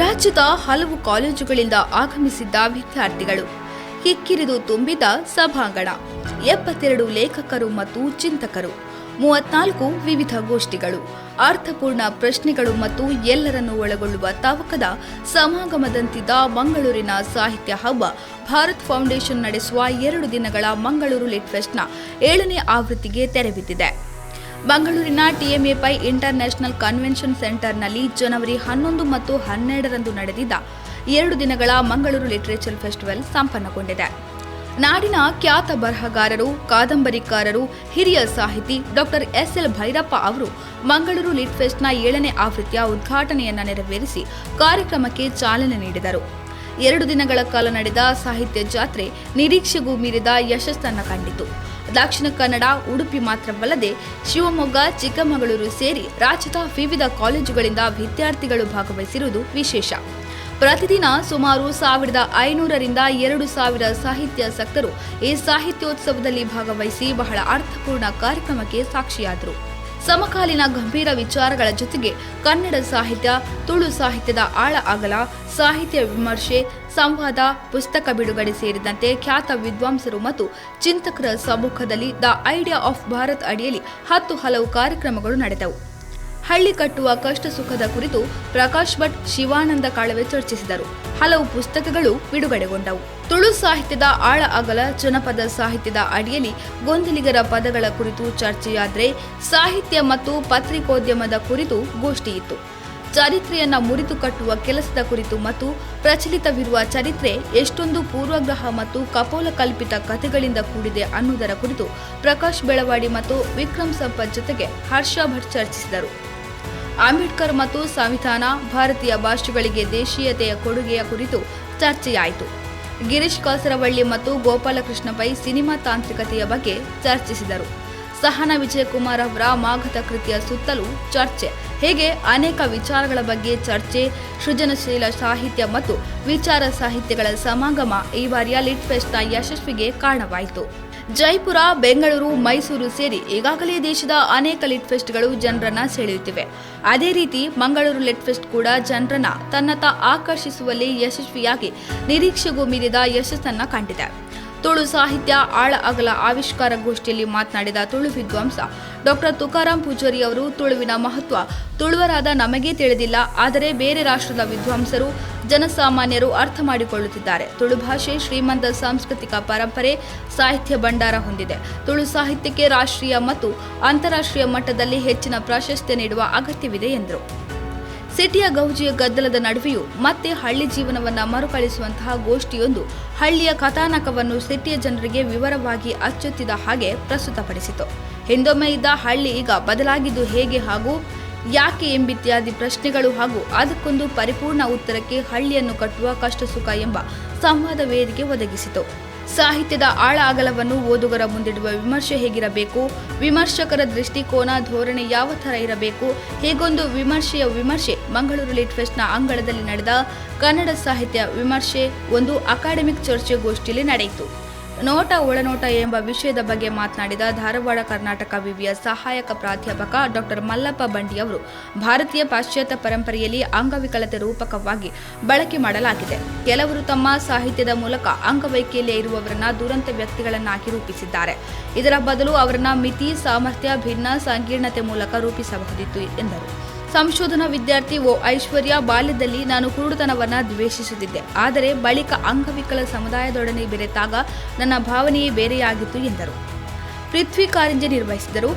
ರಾಜ್ಯದ ಹಲವು ಕಾಲೇಜುಗಳಿಂದ ಆಗಮಿಸಿದ್ದ ವಿದ್ಯಾರ್ಥಿಗಳು ಕಿಕ್ಕಿರಿದು ತುಂಬಿದ ಸಭಾಂಗಣ. ಎಪ್ಪತ್ತೆರಡು ಲೇಖಕರು ಮತ್ತು ಚಿಂತಕರು, ಮೂವತ್ನಾಲ್ಕು ವಿವಿಧ ಗೋಷ್ಠಿಗಳು, ಅರ್ಥಪೂರ್ಣ ಪ್ರಶ್ನೆಗಳು ಮತ್ತು ಎಲ್ಲರನ್ನು ಒಳಗೊಳ್ಳುವ ತವಕದ ಸಮಾಗಮದಂತಿದ್ದ ಮಂಗಳೂರಿನ ಸಾಹಿತ್ಯ ಹಬ್ಬ ಭಾರತ್ ಫೌಂಡೇಶನ್ ನಡೆಸುವ ಎರಡು ದಿನಗಳ ಮಂಗಳೂರು ಲಿಟ್ ಫೆಸ್ಟ್ನ ಏಳನೇ ಆವೃತ್ತಿಗೆ ತೆರೆಬಿದ್ದಿದೆ. ಮಂಗಳೂರಿನ ಟಿಎಂಎಪೈ ಇಂಟರ್ನ್ಯಾಷನಲ್ ಕನ್ವೆನ್ಷನ್ ಸೆಂಟರ್ನಲ್ಲಿ ಜನವರಿ ಹನ್ನೊಂದು ಮತ್ತು ಹನ್ನೆರಡರಂದು ನಡೆದಿದ್ದ ಎರಡು ದಿನಗಳ ಮಂಗಳೂರು ಲಿಟರೇಚರ್ ಫೆಸ್ಟಿವಲ್ ಸಂಪನ್ನಗೊಂಡಿದೆ. ನಾಡಿನ ಖ್ಯಾತ ಬರಹಗಾರರು, ಕಾದಂಬರಿಕಾರರು, ಹಿರಿಯ ಸಾಹಿತಿ ಡಾಕ್ಟರ್ ಎಸ್ ಎಲ್ ಭೈರಪ್ಪ ಅವರು ಮಂಗಳೂರು ಲಿಟ್ ಫೆಸ್ಟ್ನ ಏಳನೇ ಆವೃತ್ತಿಯ ಉದ್ಘಾಟನೆಯನ್ನು ನೆರವೇರಿಸಿ ಕಾರ್ಯಕ್ರಮಕ್ಕೆ ಚಾಲನೆ ನೀಡಿದರು. ಎರಡು ದಿನಗಳ ಕಾಲ ನಡೆದ ಸಾಹಿತ್ಯ ಜಾತ್ರೆ ನಿರೀಕ್ಷೆಗೂ ಮೀರಿದ ಯಶಸ್ಸನ್ನು ಕಂಡಿತು. ದಕ್ಷಿಣ ಕನ್ನಡ, ಉಡುಪಿ ಮಾತ್ರವಲ್ಲದೆ ಶಿವಮೊಗ್ಗ, ಚಿಕ್ಕಮಗಳೂರು ಸೇರಿ ರಾಜ್ಯದ ವಿವಿಧ ಕಾಲೇಜುಗಳಿಂದ ವಿದ್ಯಾರ್ಥಿಗಳು ಭಾಗವಹಿಸಿರುವುದು ವಿಶೇಷ. ಪ್ರತಿದಿನ ಸುಮಾರು ಸಾವಿರದ ಐನೂರರಿಂದ ಎರಡು ಸಾವಿರ ಸಾಹಿತ್ಯಾಸಕ್ತರು ಈ ಸಾಹಿತ್ಯೋತ್ಸವದಲ್ಲಿ ಭಾಗವಹಿಸಿ ಬಹಳ ಅರ್ಥಪೂರ್ಣ ಕಾರ್ಯಕ್ರಮಕ್ಕೆ ಸಾಕ್ಷಿಯಾದರು. ಸಮಕಾಲೀನ ಗಂಭೀರ ವಿಚಾರಗಳ ಜೊತೆಗೆ ಕನ್ನಡ ಸಾಹಿತ್ಯ, ತುಳು ಸಾಹಿತ್ಯದ ಆಳ ಅಗಲ, ಸಾಹಿತ್ಯ ವಿಮರ್ಶೆ, ಸಂವಾದ, ಪುಸ್ತಕ ಬಿಡುಗಡೆ ಸೇರಿದಂತೆ ಖ್ಯಾತ ವಿದ್ವಾಂಸರು ಮತ್ತು ಚಿಂತಕರ ಸಮ್ಮುಖದಲ್ಲಿ ದ ಐಡಿಯಾ ಆಫ್ ಭಾರತ್ ಅಡಿಯಲ್ಲಿ ಹತ್ತು ಹಲವು ಕಾರ್ಯಕ್ರಮಗಳು ನಡೆದವು. ಹಳ್ಳಿ ಕಟ್ಟುವ ಕಷ್ಟ ಸುಖದ ಕುರಿತು ಪ್ರಕಾಶ್ ಭಟ್, ಶಿವಾನಂದ ಕಾಳವೆ ಚರ್ಚಿಸಿದರು. ಹಲವು ಪುಸ್ತಕಗಳು ಬಿಡುಗಡೆಗೊಂಡವು. ತುಳು ಸಾಹಿತ್ಯದ ಆಳ ಅಗಲ ಜನಪದ ಸಾಹಿತ್ಯದ ಅಡಿಯಲ್ಲಿ ಗೊಂದಲಿಗರ ಪದಗಳ ಕುರಿತು ಚರ್ಚೆಯಾದರೆ ಸಾಹಿತ್ಯ ಮತ್ತು ಪತ್ರಿಕೋದ್ಯಮದ ಕುರಿತು ಗೋಷ್ಠಿಯಿತ್ತು. ಚರಿತ್ರೆಯನ್ನ ಮುರಿದು ಕಟ್ಟುವ ಕೆಲಸದ ಕುರಿತು ಮತ್ತು ಪ್ರಚಲಿತವಿರುವ ಚರಿತ್ರೆ ಎಷ್ಟೊಂದು ಪೂರ್ವಗ್ರಹ ಮತ್ತು ಕಪೋಲ ಕಲ್ಪಿತ ಕಥೆಗಳಿಂದ ಕೂಡಿದೆ ಅನ್ನುವುದರ ಕುರಿತು ಪ್ರಕಾಶ್ ಬೆಳವಾಡಿ ಮತ್ತು ವಿಕ್ರಮ್ ಸಂಪತ್ ಜೊತೆಗೆ ಹರ್ಷ ಭಟ್ ಚರ್ಚಿಸಿದರು. ಅಂಬೇಡ್ಕರ್ ಮತ್ತು ಸಂವಿಧಾನ, ಭಾರತೀಯ ಭಾಷೆಗಳಿಗೆ ದೇಶೀಯತೆಯ ಕೊಡುಗೆಯ ಕುರಿತು ಚರ್ಚೆಯಾಯಿತು. ಗಿರೀಶ್ ಕಾಸರವಳ್ಳಿ ಮತ್ತು ಗೋಪಾಲಕೃಷ್ಣ ಪೈ ಸಿನಿಮಾ ತಾಂತ್ರಿಕತೆಯ ಬಗ್ಗೆ ಚರ್ಚಿಸಿದರು. ಸಹನ ವಿಜಯಕುಮಾರ್ ಅವರ ಮಾಘದ ಕೃತಿಯ ಸುತ್ತಲೂ ಚರ್ಚೆ. ಹೇಗೆ ಅನೇಕ ವಿಚಾರಗಳ ಬಗ್ಗೆ ಚರ್ಚೆ, ಸೃಜನಶೀಲ ಸಾಹಿತ್ಯ ಮತ್ತು ವಿಚಾರ ಸಾಹಿತ್ಯಗಳ ಸಮಾಗಮ ಈ ಬಾರಿಯ ಲಿಟ್ ಫೆಸ್ಟ್ನ ಯಶಸ್ವಿಗೆ ಕಾರಣವಾಯಿತು. ಜೈಪುರ, ಬೆಂಗಳೂರು, ಮೈಸೂರು ಸೇರಿ ಈಗಾಗಲೇ ದೇಶದ ಅನೇಕ ಲಿಟ್ ಫೆಸ್ಟ್ಗಳು ಜನರನ್ನ ಸೆಳೆಯುತ್ತಿವೆ. ಅದೇ ರೀತಿ ಮಂಗಳೂರು ಲಿಟ್ ಫೆಸ್ಟ್ ಕೂಡ ಜನರನ್ನ ತನ್ನತ್ತ ಆಕರ್ಷಿಸುವಲ್ಲಿ ಯಶಸ್ವಿಯಾಗಿ ನಿರೀಕ್ಷೆಗೂ ಮೀರಿದ ಯಶಸ್ಸನ್ನ ಕಂಡಿದೆ. ತುಳು ಸಾಹಿತ್ಯ, ಆಳ ಅಗಲ ಆವಿಷ್ಕಾರ ಗೋಷ್ಠಿಯಲ್ಲಿ ಮಾತನಾಡಿದ ತುಳು ವಿದ್ವಾಂಸ ಡಾಕ್ಟರ್ ತುಕಾರಾಂ ಪೂಜಾರಿ ಅವರು, ತುಳುವಿನ ಮಹತ್ವ ತುಳುವರಾದ ನಮಗೇ ತಿಳಿದಿಲ್ಲ, ಆದರೆ ಬೇರೆ ರಾಷ್ಟ್ರದ ವಿದ್ವಾಂಸರು, ಜನಸಾಮಾನ್ಯರು ಅರ್ಥ ಮಾಡಿಕೊಳ್ಳುತ್ತಿದ್ದಾರೆ. ತುಳು ಭಾಷೆ ಶ್ರೀಮಂತ ಸಾಂಸ್ಕೃತಿಕ ಪರಂಪರೆ ಸಾಹಿತ್ಯ ಭಂಡಾರ ಹೊಂದಿದೆ. ತುಳು ಸಾಹಿತ್ಯಕ್ಕೆ ರಾಷ್ಟ್ರೀಯ ಮತ್ತು ಅಂತಾರಾಷ್ಟ್ರೀಯ ಮಟ್ಟದಲ್ಲಿ ಹೆಚ್ಚಿನ ಪ್ರಾಶಸ್ತ್ಯ ನೀಡುವ ಅಗತ್ಯವಿದೆ ಎಂದರು. ಸಿಟಿಯ ಗೌಜಿಯ ಗದ್ದಲದ ನಡುವೆಯೂ ಮತ್ತೆ ಹಳ್ಳಿ ಜೀವನವನ್ನ ಮರುಕಳಿಸುವಂತಹ ಗೋಷ್ಠಿಯೊಂದು ಹಳ್ಳಿಯ ಕಥಾನಕವನ್ನು ಸಿಟಿಯ ಜನರಿಗೆ ವಿವರವಾಗಿ ಅಚ್ಚೊತ್ತಿದ ಹಾಗೆ ಪ್ರಸ್ತುತಪಡಿಸಿತು. ಹಿಂದೊಮ್ಮೆ ಇದ್ದ ಹಳ್ಳಿ ಈಗ ಬದಲಾಗಿದ್ದು ಹೇಗೆ ಹಾಗೂ ಯಾಕೆ ಎಂಬಿತ್ಯಾದಿ ಪ್ರಶ್ನೆಗಳು ಹಾಗೂ ಅದಕ್ಕೊಂದು ಪರಿಪೂರ್ಣ ಉತ್ತರಕ್ಕೆ ಹಳ್ಳಿಯನ್ನು ಕಟ್ಟುವ ಕಷ್ಟ ಸುಖ ಎಂಬ ಸಂವಾದ ವೇದಿಕೆ ಒದಗಿಸಿತು. ಸಾಹಿತ್ಯದ ಆಳ ಅಗಲವನ್ನು ಓದುಗರ ಮುಂದಿಡುವ ವಿಮರ್ಶೆ ಹೇಗಿರಬೇಕು? ವಿಮರ್ಶಕರ ದೃಷ್ಟಿಕೋನ, ಧೋರಣೆ ಯಾವ ಥರ ಇರಬೇಕು? ಹೀಗೊಂದು ವಿಮರ್ಶೆಯ ವಿಮರ್ಶೆ? ಮಂಗಳೂರು ಲಿಟ್ ಫೆಸ್ಟ್ನ ಅಂಗಳದಲ್ಲಿ ನಡೆದ ಕನ್ನಡ ಸಾಹಿತ್ಯ ವಿಮರ್ಶೆ ಒಂದು ಅಕಾಡೆಮಿಕ್ ಚರ್ಚೆಗೋಷ್ಠಿಯಲ್ಲಿ ನಡೆಯಿತು. ನೋಟ ಒಳನೋಟ ಎಂಬ ವಿಷಯದ ಬಗ್ಗೆ ಮಾತನಾಡಿದ ಧಾರವಾಡ ಕರ್ನಾಟಕ ವಿವಿಯ ಸಹಾಯಕ ಪ್ರಾಧ್ಯಾಪಕ ಡಾಕ್ಟರ್ ಮಲ್ಲಪ್ಪ ಬಂಡಿ ಅವರು, ಭಾರತೀಯ ಪಾಶ್ಚಾತ್ಯ ಪರಂಪರೆಯಲ್ಲಿ ಅಂಗವಿಕಲತೆ ರೂಪಕವಾಗಿ ಬಳಕೆ ಮಾಡಲಾಗಿದೆ. ಕೆಲವರು ತಮ್ಮ ಸಾಹಿತ್ಯದ ಮೂಲಕ ಅಂಗವೈಕಲ್ಯ ಇರುವವರನ್ನ ದುರಂತ ವ್ಯಕ್ತಿಗಳನ್ನಾಗಿ ರೂಪಿಸಿದ್ದಾರೆ. ಇದರ ಬದಲು ಅವರನ್ನ ಮಿತಿ, ಸಾಮರ್ಥ್ಯ, ಭಿನ್ನ, ಸಂಕೀರ್ಣತೆ ಮೂಲಕ ರೂಪಿಸಬಹುದಿತ್ತು ಎಂದರು. ಸಂಶೋಧನಾ ವಿದ್ಯಾರ್ಥಿ ಓ ಐಶ್ವರ್ಯ ಬಾಲ್ಯದಲ್ಲಿ ನಾನು ಕುರುಡುತನವನ್ನು ದ್ವೇಷಿಸುತ್ತಿದ್ದೆ. ಆದರೆ ಬಳಿಕ ಅಂಗವಿಕಲ ಸಮುದಾಯದೊಡನೆ ಬೆರೆತಾಗ ನನ್ನ ಭಾವನೆಯೇ ಬೇರೆಯಾಗಿತ್ತು ಎಂದರು. ಪೃಥ್ವಿ ಕಾರಂಜಿ ನಿರ್ವಹಿಸಿದರು.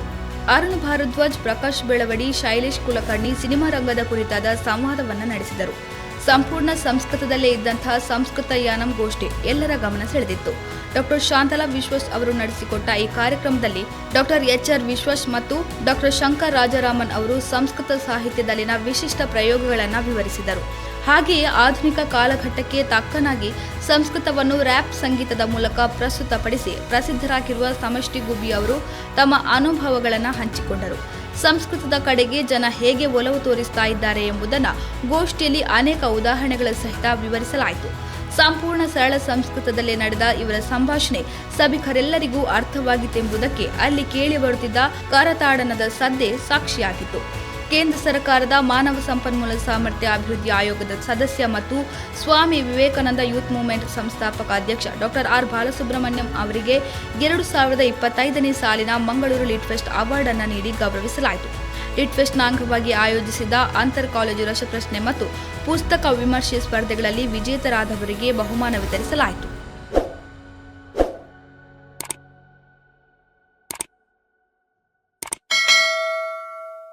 ಅರುಣ್ ಭಾರದ್ವಾಜ್, ಪ್ರಕಾಶ್ ಬೆಳವಡಿ, ಶೈಲೇಶ್ ಕುಲಕರ್ಣಿ ಸಿನಿಮಾ ರಂಗದ ಕುರಿತಾದ ಸಂವಾದವನ್ನು ನಡೆಸಿದರು. ಸಂಪೂರ್ಣ ಸಂಸ್ಕೃತದಲ್ಲೇ ಇದ್ದಂತಹ ಸಂಸ್ಕೃತ ಯಾನಂ ಗೋಷ್ಠಿ ಎಲ್ಲರ ಗಮನ ಸೆಳೆದಿತ್ತು. ಡಾಕ್ಟರ್ ಶಾಂತಲಾ ವಿಶ್ವಸ್ ಅವರು ನಡೆಸಿಕೊಟ್ಟ ಈ ಕಾರ್ಯಕ್ರಮದಲ್ಲಿ ಡಾಕ್ಟರ್ ಎಚ್ ಆರ್ ವಿಶ್ವಸ್ ಮತ್ತು ಡಾಕ್ಟರ್ ಶಂಕರ್ ರಾಜಾರಾಮನ್ ಅವರು ಸಂಸ್ಕೃತ ಸಾಹಿತ್ಯದಲ್ಲಿನ ವಿಶಿಷ್ಟ ಪ್ರಯೋಗಗಳನ್ನು ವಿವರಿಸಿದರು. ಹಾಗೆಯೇ ಆಧುನಿಕ ಕಾಲಘಟ್ಟಕ್ಕೆ ತಕ್ಕನಾಗಿ ಸಂಸ್ಕೃತವನ್ನು ರ್ಯಾಪ್ ಸಂಗೀತದ ಮೂಲಕ ಪ್ರಸ್ತುತಪಡಿಸಿ ಪ್ರಸಿದ್ಧರಾಗಿರುವ ಸಮಷ್ಟಿ ಗುಬಿ ಅವರು ತಮ್ಮ ಅನುಭವಗಳನ್ನು ಹಂಚಿಕೊಂಡರು. ಸಂಸ್ಕೃತದ ಕಡೆಗೆ ಜನ ಹೇಗೆ ಒಲವು ತೋರಿಸ್ತಾ ಇದ್ದಾರೆ ಎಂಬುದನ್ನು ಗೋಷ್ಠಿಯಲ್ಲಿ ಅನೇಕ ಉದಾಹರಣೆಗಳ ಸಹಿತ ವಿವರಿಸಲಾಯಿತು. ಸಂಪೂರ್ಣ ಸರಳ ಸಂಸ್ಕೃತದಲ್ಲೇ ನಡೆದ ಇವರ ಸಂಭಾಷಣೆ ಸಭಿಕರೆಲ್ಲರಿಗೂ ಅರ್ಥವಾಗಿತ್ತೆಂಬುದಕ್ಕೆ ಅಲ್ಲಿ ಕೇಳಿ ಬರುತ್ತಿದ್ದ ಕರತಾಡನದ ಸದ್ದೆ ಸಾಕ್ಷಿಯಾಗಿತ್ತು. ಕೇಂದ್ರ ಸರ್ಕಾರದ ಮಾನವ ಸಂಪನ್ಮೂಲ ಸಾಮರ್ಥ್ಯ ಅಭಿವೃದ್ಧಿ ಆಯೋಗದ ಸದಸ್ಯ ಮತ್ತು ಸ್ವಾಮಿ ವಿವೇಕಾನಂದ ಯೂತ್ ಮೂವ್ಮೆಂಟ್ ಸಂಸ್ಥಾಪಕ ಅಧ್ಯಕ್ಷ ಡಾಕ್ಟರ್ ಆರ್ ಬಾಲಸುಬ್ರಹ್ಮಣ್ಯಂ ಅವರಿಗೆ ಎರಡು ಸಾವಿರದ ಇಪ್ಪತ್ತೈದನೇ ಸಾಲಿನ ಮಂಗಳೂರು ಲಿಟ್ಫೆಸ್ಟ್ ಅವಾರ್ಡ್ ಅನ್ನು ನೀಡಿ ಗೌರವಿಸಲಾಯಿತು. ಲಿಟ್ ಫೆಸ್ಟ್ನ ಅಂಗವಾಗಿ ಆಯೋಜಿಸಿದ ಅಂತರ್ ಕಾಲೇಜು ರಸಪ್ರಶ್ನೆ ಮತ್ತು ಪುಸ್ತಕ ವಿಮರ್ಶೆ ಸ್ಪರ್ಧೆಗಳಲ್ಲಿ ವಿಜೇತರಾದವರಿಗೆ ಬಹುಮಾನ ವಿತರಿಸಲಾಯಿತು.